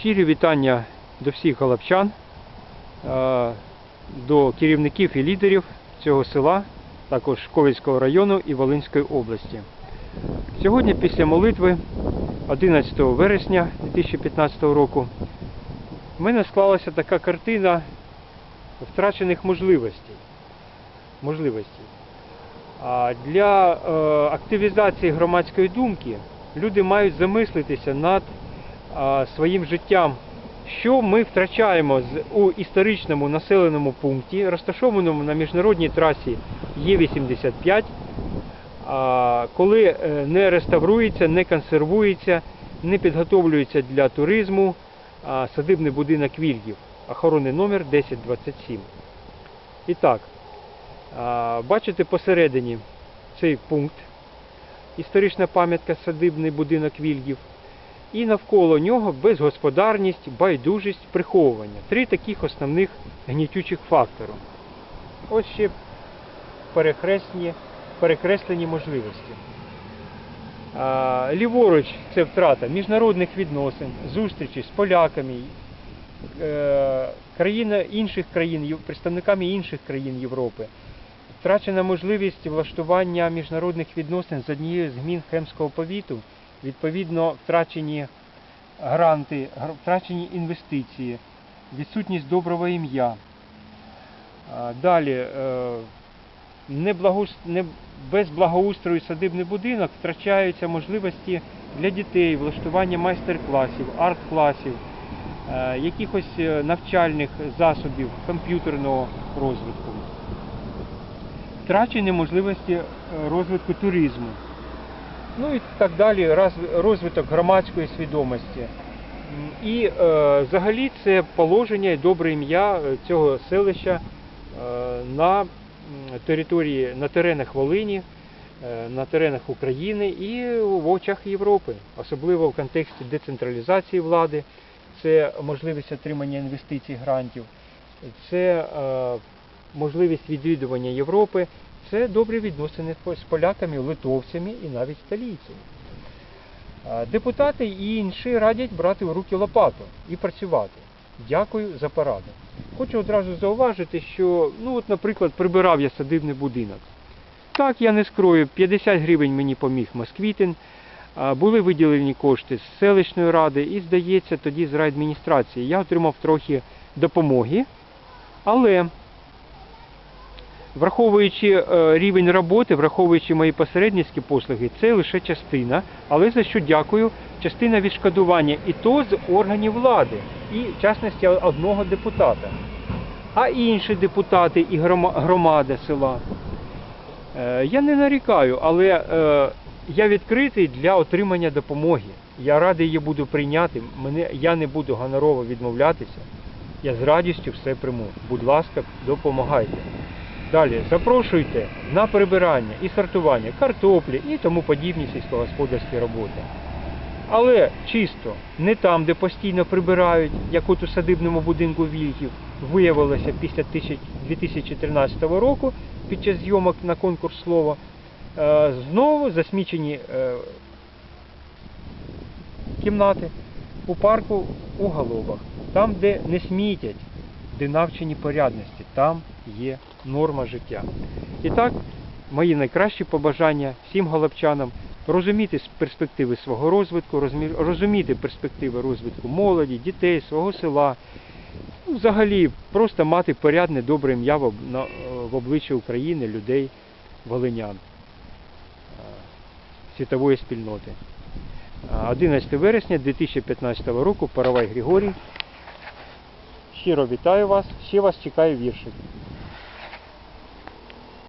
Щирі вітання до всіх галапчан, до керівників і лідерів цього села, також Ковельського району і Волинської області. Сьогодні після молитви 11 вересня 2015 року в мене склалася така картина втрачених можливостей. можливостей. Для е, активізації громадської думки люди мають замислитися над своїм життям, що ми втрачаємо у історичному населеному пункті, розташованому на міжнародній трасі Є85, коли е, не реставрується, не консервується, не підготовлюється для туризму садибний будинок Вільгів, охоронний номер 1027. І так, бачите посередині цей пункт, історична пам'ятка садибний будинок Вільгів, і навколо нього безгосподарність, байдужість, приховування. Три таких основних гнітючих фактори. Ось ще перехресні, перекреслені можливості. Ліворуч це втрата міжнародних відносин, зустрічі з поляками, е, країна інших країн, представниками інших країн Європи. Втрачена можливість влаштування міжнародних відносин з однією з гмін Хемського повіту, відповідно втрачені гранти, втрачені інвестиції, відсутність доброго ім'я. Далі, е, неблагоус- не- без благоустрою садибний будинок втрачаються можливості для дітей, влаштування майстер-класів, арт-класів, е, якихось е, навчальних засобів, комп'ютерного розвитку. Втрачені можливості розвитку туризму. Ну і так далі, розвиток громадської свідомості. І е, взагалі це положення і добре ім'я е, цього селища е, на території, на теренах Волині, на теренах України і в очах Європи, особливо в контексті децентралізації влади, це можливість отримання інвестицій, грантів, це можливість відвідування Європи, це добрі відносини з поляками, литовцями і навіть італійцями. Депутати і інші радять брати в руки лопату і працювати. Дякую за пораду. Хочу одразу зауважити, що, ну от, наприклад, прибирав я садибний будинок. Так, я не скрою, 50 гривень мені поміг Москвітин, були виділені кошти з селищної ради і, здається, тоді з райадміністрації. Я отримав трохи допомоги, але враховуючи е, рівень роботи, враховуючи мої посередницькі послуги, це лише частина, але за що дякую, частина відшкодування і то з органів влади, і в частності одного депутата. А інші депутати і грома- громада села. Е, Я не нарікаю, але е, я відкритий для отримання допомоги. Я радий її буду прийняти. Я не буду гонорово відмовлятися. Я з радістю все прийму. Будь ласка, допомагайте. Далі запрошуйте на прибирання і сортування картоплі і тому подібні сільськогосподарські роботи. Але чисто не там, де постійно прибирають, як от у садибному будинку Вільгів, виявилося після 2013 року під час зйомок на конкурс слова, е, знову засмічені е, кімнати у парку у Галобах. Там, де не смітять, де навчені порядності, там є норма життя. І так, мої найкращі побажання всім голубчанам розуміти перспективи свого розвитку, розуміти перспективи розвитку молоді, дітей, свого села. Ну, взагалі, просто мати порядне, добре ім'я в, е, обличчі України, людей, волинян, е, світової спільноти. Е, 11 вересня 2015 року, Паравай Григорій. Щиро вітаю вас, ще вас чекає віршик.